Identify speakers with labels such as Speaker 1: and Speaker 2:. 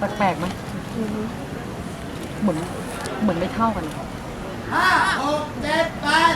Speaker 1: แปลกๆไหมเหมือนเหมือนไม่เท่ากัน
Speaker 2: ห้าหกเจ็ดแปด